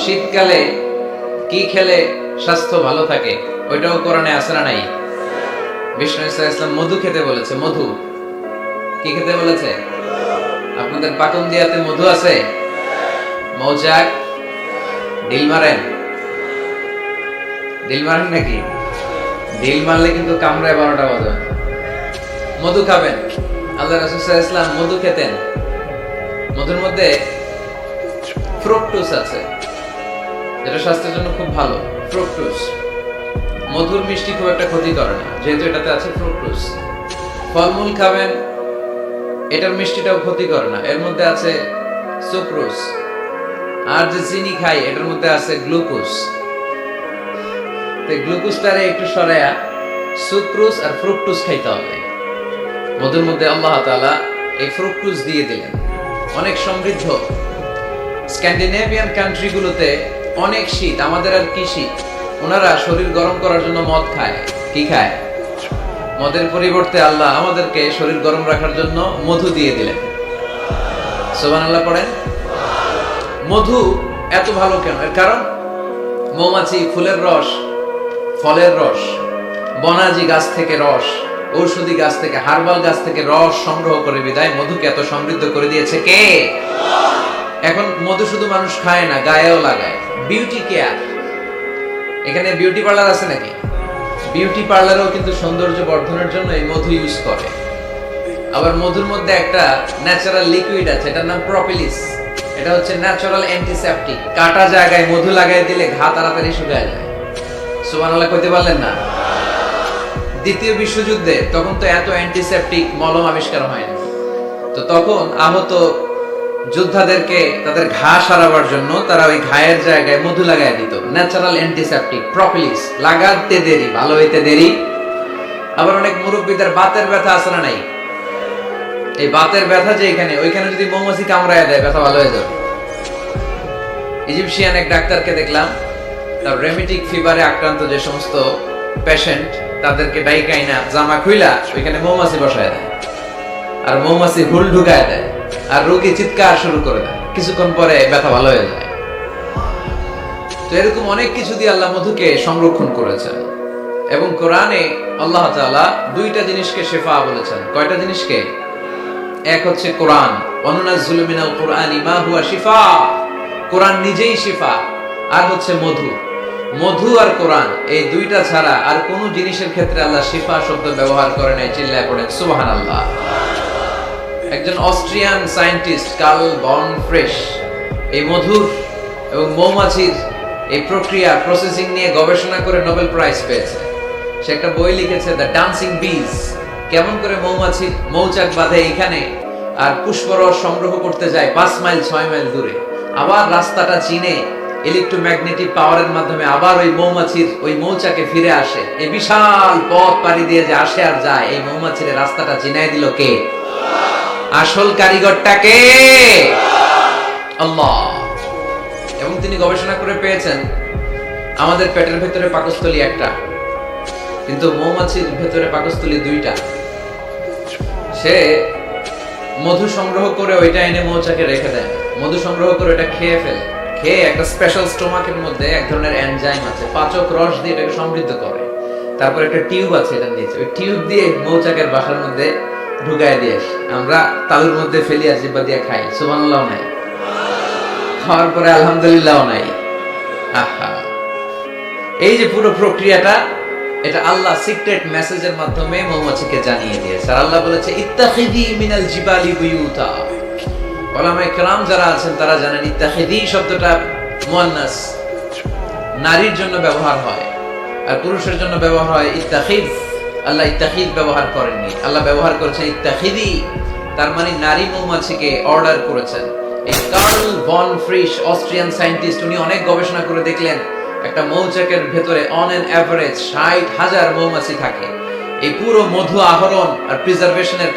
শীতকালে কি খেলে স্বাস্থ্য ভালো থাকে, ওইটাও কোরআনে আসে না নাই? বিষ্ণু ইসা ইসলাম মধু খেতে বলেছে, মধু। কি খেতে বলেছে? আপনাদের পাকন দিয়াতে মধু আছে? মৌচাক? ডিল মারেন। ডিল মারেন নাকি? ডিল মারলে কিন্তু কামড়ায় বারোটা বাজে। মধু খাবেন। আল্লাহ রাসূল ইসলাম মধু খেতেন। মধুর মধ্যে ফ্রুকটুস আছে। যেটা স্বাস্থ্যের জন্য খুব ভালো ফ্রুকটুস মধুর মিষ্টি খুব একটা ক্ষতি করে না, যেহেতু এটাতে আছে ফ্রুকটুস ফলমূল খাবেন, এটার মিষ্টিটাও ক্ষতি করে না। এর মধ্যে আছে সুক্রোজ আর যে চিনি খাই, এটার মধ্যে আছে গ্লুকোজ তো গ্লুকোজটারে একটু সরায়া সুক্রোজ আর ফ্রুকটুস খাইতে হবে। মধুর মধ্যে আল্লাহ তাআলা এই ফ্রুকটুস দিয়ে দিলেন। অনেক সমৃদ্ধ। স্ক্যান্ডিনেভিয়ান কান্ট্রিগুলোতে অনেক শীত, আমাদের আর কি শীত? ওনারা শরীর গরম করার জন্য মদ খায়। কি খায়? মদের পরিবর্তে আল্লাহ আমাদেরকে শরীর গরম রাখার জন্য মধু দিয়ে দিলেন। সোবান আল্লাহ পড়েন? মধু এত ভালো কেন? এর কারণ? মৌমাছি, ফুলের রস, ফলের রস, বনাজি গাছ থেকে রস, ঔষধি গাছ থেকে, হার্বাল গাছ থেকে রস সংগ্রহ করে বিদায় মধুকে এত সমৃদ্ধ করে দিয়েছে কে? এখন মধু শুধু মানুষ খায় না, গায়েও লাগায়। বিউটি কেয়ার এখানে বিউটি পার্লার আছে নাকি? বিউটি পার্লারেও কিন্তু সৌন্দর্য বর্ধনের জন্য এই মধু ইউজ করে। আবার মধুর মধ্যে একটা ন্যাচারাল লিকুইড আছে, এটার নাম প্রপিলিস এটা হচ্ছে ন্যাচারাল অ্যান্টিসেপটিক কাটা জায়গায় মধু লাগাই দিলে ঘা তাড়াতাড়ি শুকায় যায়। সুবহানাল্লাহ, কইতে পারলেন না? দ্বিতীয় বিশ্বযুদ্ধে তখন তো এত অ্যান্টিসেপটিক মলম আবিষ্কার হয়নি তো তখন আহত যোদ্ধাদেরকে তাদের ঘা সারাবার জন্য তারা ওই ঘায়ের জায়গায় মধু লাগাই দিত। ন্যাচারাল অ্যান্টিসেপটিক প্রপিলিস লাগাতে দেরি, ভালো হইতে দেরি। আবার অনেক মুরব্বীদের বাতের ব্যথা আছে না নাই? এই বাতের ব্যথা যে এখানে, ওইখানে যদি মৌমাছি কামড়ায় দেয়, ব্যথা ভালো হয়ে যাবে। ইজিপশিয়ান এক ডাক্তারকে দেখলাম, তার রেমিটিক ফিভারে আক্রান্ত যে সমস্ত পেশেন্ট তাদেরকে ডাইকাইনা জামা খুইলা ওইখানে মৌমাছি বসায় দেয়। আর মৌমাছি হুল ঢুকায় দেয়। আর রোগী চিৎকার শুরু করে দেয়। কিছুক্ষণ পরে ব্যথা ভালো হয়ে যায়। তো এরকম অনেক কিছু দিয়ে আল্লাহ মধুকে সংরক্ষণ করেছেন। এবং কোরআনে আল্লাহ দুইটা জিনিসকে শেফা বলেছেন। কয়টা জিনিসকে? এক হচ্ছে কোরআন। অনুনাজ্জুলু মিনাল কোরআনি মা হুয়া শিফা। কোরআন নিজেই শিফা। আর হচ্ছে মধু। মধু আর কোরআন, এই দুইটা ছাড়া আর কোন জিনিসের ক্ষেত্রে আল্লাহ শিফা শব্দ ব্যবহার করে নাই, চিল্লায় পড়েন, সুবহানাল্লাহ। একজন Austrian scientist, Karl von Frisch. এই মধুর এবং মৌমাছির এই প্রক্রিয়া প্রসেসিং নিয়ে গবেষণা করে নোবেল প্রাইজ পেয়েছে। সে একটা বই লিখেছে দ্য ডান্সিং বিজ কেমন করে মৌমাছি মৌচাক বাঁধে এখানে আর পুষ্পরস সংগ্রহ করতে যায় পাঁচ মাইল, ছয় মাইল দূরে। আবার রাস্তাটা চিনে ইলেকট্রোম্যাগনেটিক পাওয়ারের মাধ্যমে আবার ওই মৌমাছির ওই মৌচাকে ফিরে আসে। এই বিশাল পথ পাড়ি দিয়ে যে আসে আর যায়, এই মৌমাছির রাস্তাটা চিনাই দিল কে? আসল কারিগরটা কে? আল্লাহ। এবং তিনি গবেষণা করে পেয়েছেন, আমাদের পেটের ভেতরে পাকস্থলী একটা, কিন্তু মৌমাছির ভেতরে পাকস্থলী দুইটা। সে মধু সংগ্রহ করে ওইটা এনে মৌচাকে রেখে দেয়। মধু সংগ্রহ করে এটা খেয়ে ফেলে। খেয়ে একটা স্পেশাল স্টোমাকের মধ্যে এক ধরনের এনজাইম আছে, পাচক রস দিয়ে এটাকে সমৃদ্ধ করে। তারপর একটা টিউব আছে এটার নিচে। ওই টিউব দিয়ে মৌচাকের বাসার মধ্যে ঢুকায় দিয়ে আসি। আমরা তালুর মধ্যে ফেলি আসি বা দিয়ে খাই। সুবহানাল্লাহ নাই। খাওয়ার পরে আলহামদুলিল্লাহ নাই। এই যে পুরো প্রক্রিয়াটা, এটা আল্লাহ সিক্রেট মেসেজের মাধ্যমে মৌমাছিকে জানিয়ে দিয়েছে। আর আল্লাহ বলেছে, ইত্তাখিদি মিনাল জিবালি বুয়ুতা। ওলামায়ে কেরাম যারা আছেন, তারা জানেন, ইত্তাখিদি শব্দটা মুয়ান্নাস নারীর জন্য ব্যবহার হয়, আর পুরুষের জন্য ব্যবহার হয় ইত্তাখিদ। আল্লাহ ইত্তাহিদ ব্যবহার করেননি। আল্লাহ ব্যবহার করেছেন ইত্তাহিদি তার মানে নারী মৌমাছিকে অর্ডার করেছেন। এই কার্ল বন ফ্রিশ অস্ট্রিয়ান সায়েন্টিস্ট উনি অনেক গবেষণা করে দেখলেন, একটা মৌচাকের ভেতরে অন অ্যান অ্যাভারেজ ষাট হাজার মৌমাছি থাকে। এই পুরো মধু আহরণ আর প্রিজার্ভেশনের